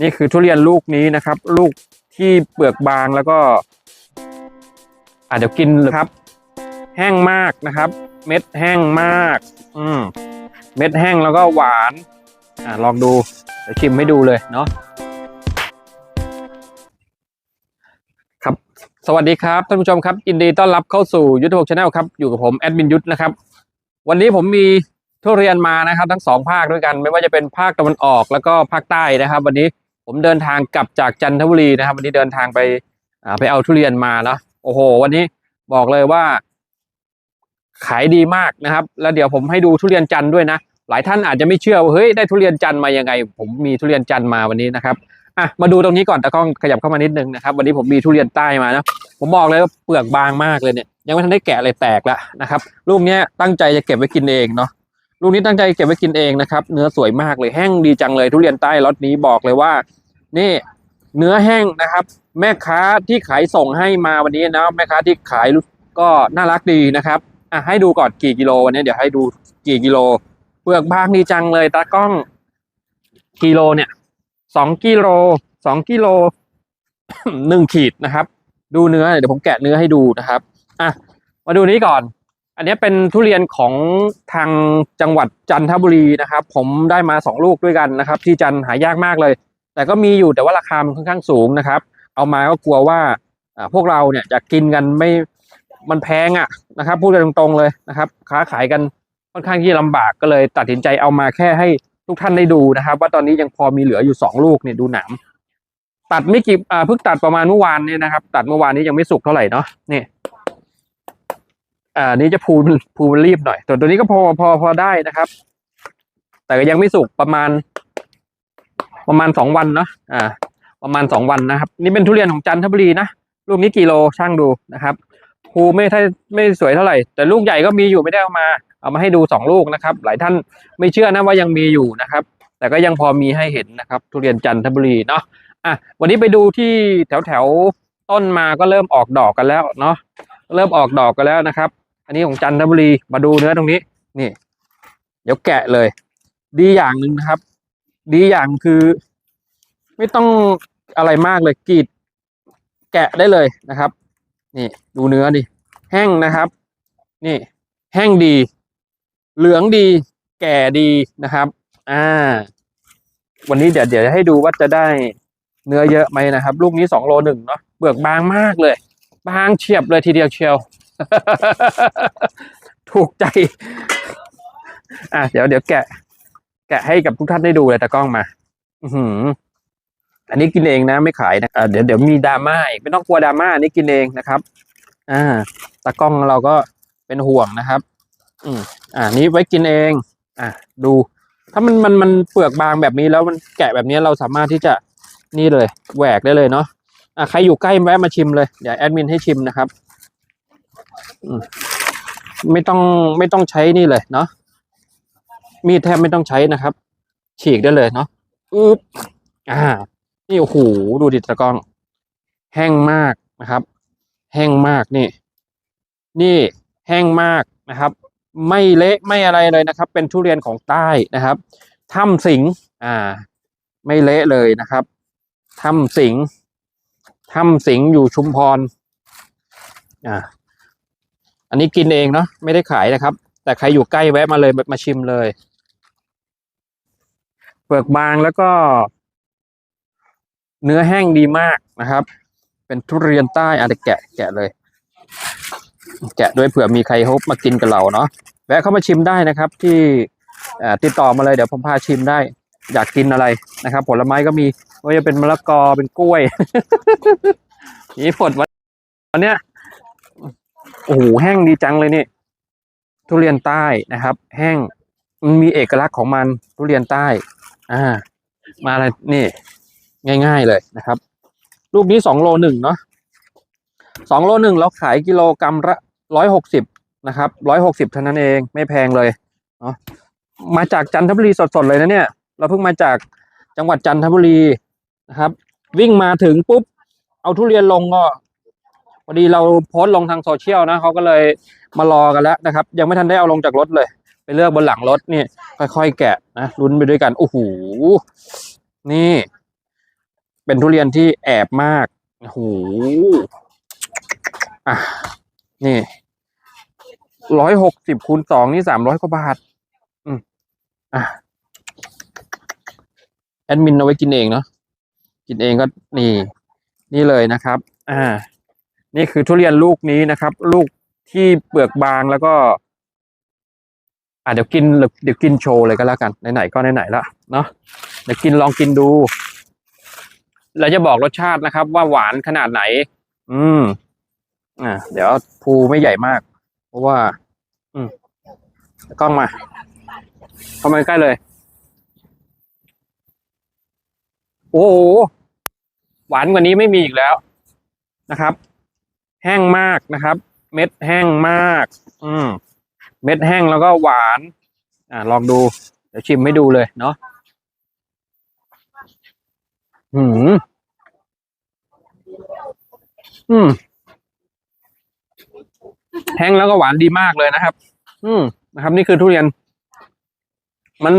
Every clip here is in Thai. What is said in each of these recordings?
นี่คือทุเรียนลูกนี้นะครับ ลูกที่เปลือกบางแล้วก็อะเดี๋ยวกินเลยครับ แห้งมากนะครับ เม็ดแห้งมาก อืมเม็ดแห้งแล้วก็หวาน อะลองดู เดี๋ยวชิมให้ดูเลยเนาะครับ สวัสดีครับท่านผู้ชมครับยินดีต้อนรับเข้าสู่ยุทธภพชาแนลครับ อยู่กับผมแอดมินยุทธนะครับ วันนี้ผมมีทุเรียนมานะครับ ทั้งสองภาคด้วยกัน ไม่ว่าจะเป็นภาคตะวันออกแล้วก็ภาคใต้นะครับ วันนี้ ผมเดินทางกลับจากจันทบุรีนะครับ วันนี้เดินทางไปไปเอาทุเรียนมาเนาะโอ้โห วันนี้บอกเลยว่า ขายดีมากนะครับ แล้วเดี๋ยวผมให้ดูทุเรียนจันด้วยนะ หลายท่านอาจจะไม่เชื่อว่าเฮ้ยได้ทุเรียนจันมายังไง ผมมีทุเรียนจันมาวันนี้นะครับอะมาดูตรงนี้ก่อนตะกล้องขยับเข้ามานิดนึงนะครับ วันนี้ผมมีทุเรียนใต้มานะผมบอกเลยว่าเปลือกบางมากเลยเนี่ย ยังไม่ทันได้แกะเลยแตกแล้วนะครับลูกนี้ตั้งใจจะเก็บไว้กินเองเนาะลูกนี้ตั้งใจเก็บไว้กินเองนะครับ เนื้อสวยมากเลยแห้งดีจังเลยทุเรียนใต้ล็อตนี้บอกเลยว่า นี่เนื้อแห้งนะครับ แม่ค้าที่ขายส่งให้มาวันนี้นะแม่ค้าที่ขายก็น่ารักดีนะครับอะให้ดูก่อนกี่กิโลวันนี้เดี๋ยวให้ดูกี่กิโลเปลือกบางดีจังเลยตากล้องกิโลเนี่ยสองกิโลสองกิโลหนึ่งขีดนะครับ ดูเนื้อเดี๋ยวผมแกะเนื้อให้ดูนะครับอะมาดูนี้ก่อน อันนี้เป็นทุเรียนของทางจังหวัดจันทบุรีนะครับ ผมได้มาสองลูกด้วยกันนะครับ ที่จันหายากมากเลย แต่ก็มีอยู่แต่ว่าราคามันค่อนข้างสูงนะครับ เอามาก็กลัวว่าพวกเราเนี่ยจะกินกันไม่มันแพงอะนะครับ พูดกันตรงๆเลยนะครับ ค้าขายกันค่อนข้างที่ลำบากก็เลย ตัดสินใจเอามาแค่ให้ทุกท่านได้ดูนะครับ ว่าตอนนี้ยังพอมีเหลืออยู่สองลูกเนี่ยดูหนามตัดไม่กี่อ่าเพิ่งตัดประมาณเมื่อวานเนี่ยนะครับ ตัดเมื่อวานนี้ยังไม่สุกเท่าไหร่เนาะนี่อ่านี่จะพูนพูนรีบหน่อยแต่ตัวนี้ก็พอพอพอได้นะครับ แต่ก็ยังไม่สุกประมาณ ประมาณสองวันเนาะอ่า ประมาณสองวันนะครับ นี่เป็นทุเรียนของจันทบุรีนะลูกนี้กิโลช่างดูนะครับภูไม่太ไม่สวยเท่าไหร่ แต่ลูกใหญ่ก็มีอยู่ไม่ได้เอามา เอามาให้ดูสองลูกนะครับ หลายท่านไม่เชื่อนะว่ายังมีอยู่นะครับ แต่ก็ยังพอมีให้เห็นนะครับ ทุเรียนจันทบุรีเนาะอะวันนี้ไปดูที่แถวแถวต้นมาก็เริ่มออกดอกกันแล้วเนาะเริ่มออกดอกกันแล้วนะครับ อันนี้ของจันทบุรีมาดูเนื้อตรงนี้ นี่ เดี๋ยวแกะเลย ดีอย่างหนึ่งนะครับ ดีอย่างคือ ไม่ต้องอะไรมากเลยกรีด แกะได้เลยนะครับ นี่ดูเนื้อดิแห้งนะครับ นี่ แห้งดี เหลืองดี แก่ดีนะครับ อ่า วันนี้เดี๋ยวเดี๋ยวจะให้ดูว่าจะได้เนื้อเยอะไหมนะครับ ลูกนี้สองโลหนึ่งเนาะเปลือกบางมากเลย บางเฉียบเลยทีเดียวเชียว ถูกใจ อะเดี๋ยวเดี๋ยวแกะ แกะให้กับทุกท่านได้ดูเลยตะกล้องมา อือหืออันนี้กินเองนะไม่ขายนะะเดี๋ยวเดี๋ยวมีดราม่าอีกไม่ต้องกลัวดราม่าอันนี้กินเองนะครับ อ่าตากล้องเราก็เป็นห่วงนะครับ อืมอ่านี้ไว้กินเอง อะดู ถ้ามันมันมันเปลือกบางแบบนี้แล้วมันแกะแบบนี้เราสามารถที่จะนี่เลยแหวกได้เลยเนาะอะใครอยู่ใกล้แวะมาชิมเลยเดี๋ยวแอดมินให้ชิมนะครับอืไม่ต้องไม่ต้องใช้นี่เลยเนาะ มีดแทบไม่ต้องใช้นะครับ ฉีกได้เลยเนาะอึ๊บอ่า นี่โอ้โหดูดิตะกอง แห้งมากนะครับ แห้งมากนี่ นี่แห้งมากนะครับ ไม่เละไม่อะไรเลยนะครับ เป็นทุเรียนของใต้นะครับถ้ำสิงอ่า ไม่เละเลยนะครับถ้ำสิงถ้ำสิงอยู่ชุมพรอ่าอันนี้กินเองเนาะไม่ได้ขายนะครับ แต่ใครอยู่ใกล้แวะมาเลยมาชิมเลย เปลือกบางแล้วก็ เนื้อแห้งดีมากนะครับ เป็นทุเรียนใต้อาจจะแกะแกะเลย แกะด้วยเผื่อมีใครฮบมากินกับเราเนาะแวะเข้ามาชิมได้นะครับ ที่ติดต่อมาเลยเดี๋ยวผมพาชิมได้ อยากกินอะไรนะครับ ผลไม้ก็มีว่าจะเป็นมะละกอเป็นกล้วยนี่ผลวันวันเนี้ยโอ้โหแห้งดีจังเลยนี่ทุเรียนใต้นะครับ แห้งมันมีเอกลักษณ์ของมันทุเรียนใต้ อ่า มาอะไรนี่ ง่ายๆเลยนะครับ ลูกนี้สองโลหนึ่งเนาะสองโลหนึ่งเราขายกิโลกรัมละร้อยหกสิบนะครับร้อยหกสิบเท่านั้นเองไม่แพงเลยเนาะมาจากจันทบุรีสดๆเลยนะเนี่ย เราเพิ่งมาจากจังหวัดจันทบุรีนะครับ วิ่งมาถึงปุ๊บ เอาทุเรียนลงก็พอดีเราโพสต์ลงทางโซเชียลนะเขาก็เลยมารอกันแล้วนะครับ ยังไม่ทันได้เอาลงจากรถเลย ไปเลือกบนหลังรถนี่ ค่อยๆ แกะนะลุ้นไปด้วยกันโอ้โหนี่ เป็นทุเรียนที่แอบมากโอ้โหอะนี่ร้อยหกสิบคูณสองนี่สามร้อยกว่าบาท อืมอะแอดมินเอาไว้กินเองเนาะกินเองก็นี่ นี่เลยนะครับ อ่า นี่คือทุเรียนลูกนี้นะครับ ลูกที่เปลือกบางแล้วก็ อะเดี๋ยวกินเดี๋ยวกินโชว์เลยก็แล้วกันไหนๆก็ไหนๆละเนาะเดี๋ยวกินลองกินดูแล้วจะบอกรสชาตินะครับ ว่าหวานขนาดไหน อืม อ่าเดี๋ยวภูไม่ใหญ่มาก เพราะว่า อืมกล้องมาเข้ามาใกล้เลย โอ้โหหวานกว่านี้ไม่มีอีกแล้วนะครับ แห้งมากนะครับ เม็ดแห้งมาก อืม เม็ดแห้งแล้วก็หวาน อ่าลองดู เดี๋ยวชิมให้ดูเลยเนาะอืมอืม แห้งแล้วก็หวานดีมากเลยนะครับ อืมนะครับ นี่คือทุเรียน มัน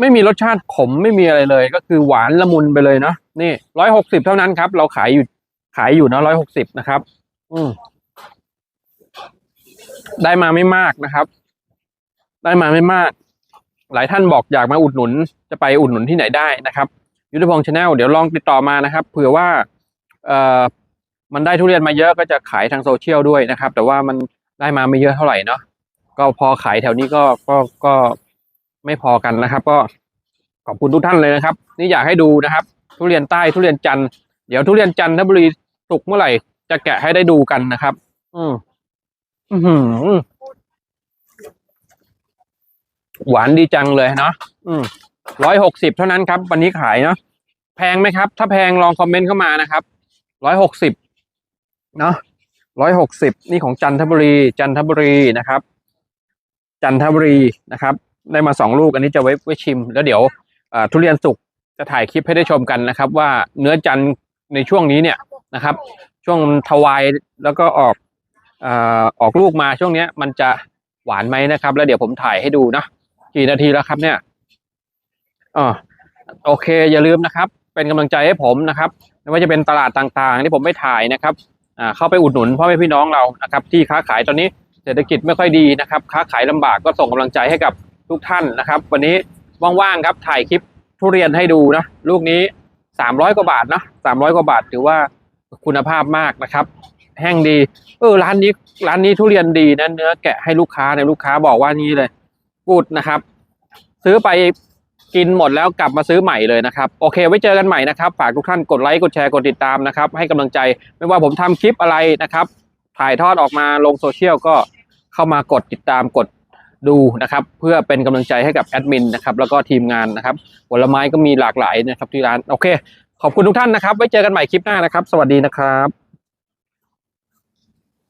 ไม่มีรสชาติขมไม่มีอะไรเลย ก็คือหวานละมุนไปเลยเนาะนี่ร้อยหกสิบเท่านั้นครับ เราขายอยู่ขายอยู่นะร้อยหกสิบนะครับ อืม ได้มาไม่มากนะครับ ได้มาไม่มาก หลายท่านบอกอยากมาอุดหนุน จะไปอุดหนุนที่ไหนได้นะครับ ยุทธพงศ์ชาแนลเดี๋ยวลองติดต่อมานะครับ เผื่อว่าเอ่อมันได้ทุเรียนมาเยอะก็จะขายทางโซเชียลด้วยนะครับ แต่ว่ามันได้มาไม่เยอะเท่าไหร่เนาะก็พอขายแถวนี้ก็ก็ก็ไม่พอกันนะครับ ก็ขอบคุณทุกท่านเลยนะครับ นี่อยากให้ดูนะครับ ทุเรียนใต้ทุเรียนจันทร์เดี๋ยวทุเรียนจันทบุรีสุกเมื่อไหร่จะแกะให้ได้ดูกันนะครับ อืม หวานดีจังเลยเนาะร้อยหกสิบเท่านั้นครับ วันนี้ขายเนาะแพงไหมครับ ถ้าแพงลองคอมเมนต์เข้ามานะครับร้อยหกสิบเนาะร้อยหกสิบนี่ของจันทบุรี จันทบุรีนะครับ จันทบุรีนะครับ ได้มาสองลูกอันนี้จะไว้ไว้ชิม แล้วเดี๋ยวทุเรียนสุกจะถ่ายคลิปให้ได้ชมกันนะครับ ว่าเนื้อจันในช่วงนี้เนี่ยนะครับ ช่วงทวายแล้วก็ออก ออกลูกมาช่วงเนี้ย มันจะหวานไหมนะครับ แล้วเดี๋ยวผมถ่ายให้ดูนะกี่นาทีแล้วครับเนี่ยอ๋อโอเค อย่าลืมนะครับ เป็นกำลังใจให้ผมนะครับไม่ว่าจะเป็นตลาดต่างๆ ที่ผมไม่ถ่ายนะครับเข้าไปอุดหนุนพ่อแม่พี่น้องเรานะครับ ที่ค้าขายตอนนี้เศรษฐกิจไม่ค่อยดีนะครับ ค้าขายลำบากก็ส่งกำลังใจให้กับทุกท่านนะครับ วันนี้ว่างๆครับถ่ายคลิปทุเรียนให้ดูนะลูกนี้สามร้อยกว่าบาทนะสามร้อยกว่าบาทถือว่าคุณภาพมากนะครับ แห้งดี เออร้านนี้ร้านนี้ทุเรียนดีนะเนื้อแกะให้ลูกค้าเนี่ยลูกค้าบอกว่านี่เลยกูดนะครับ ซื้อไปกินหมดแล้วกลับมาซื้อใหม่เลยนะครับ โอเค ไว้เจอกันใหม่นะครับ ฝากทุกท่านกดไลค์กดแชร์กดติดตามนะครับ ให้กำลังใจไม่ว่าผมทำคลิปอะไรนะครับ ถ่ายทอดออกมาลงโซเชียลก็เข้ามากดติดตามกดดูนะครับ เพื่อเป็นกำลังใจให้กับแอดมินนะครับแล้วก็ทีมงานนะครับผลไม้ก็มีหลากหลายนะครับที่ร้านโอเค ขอบคุณทุกท่านนะครับ ไว้เจอกันใหม่คลิปหน้านะครับ สวัสดีนะครับ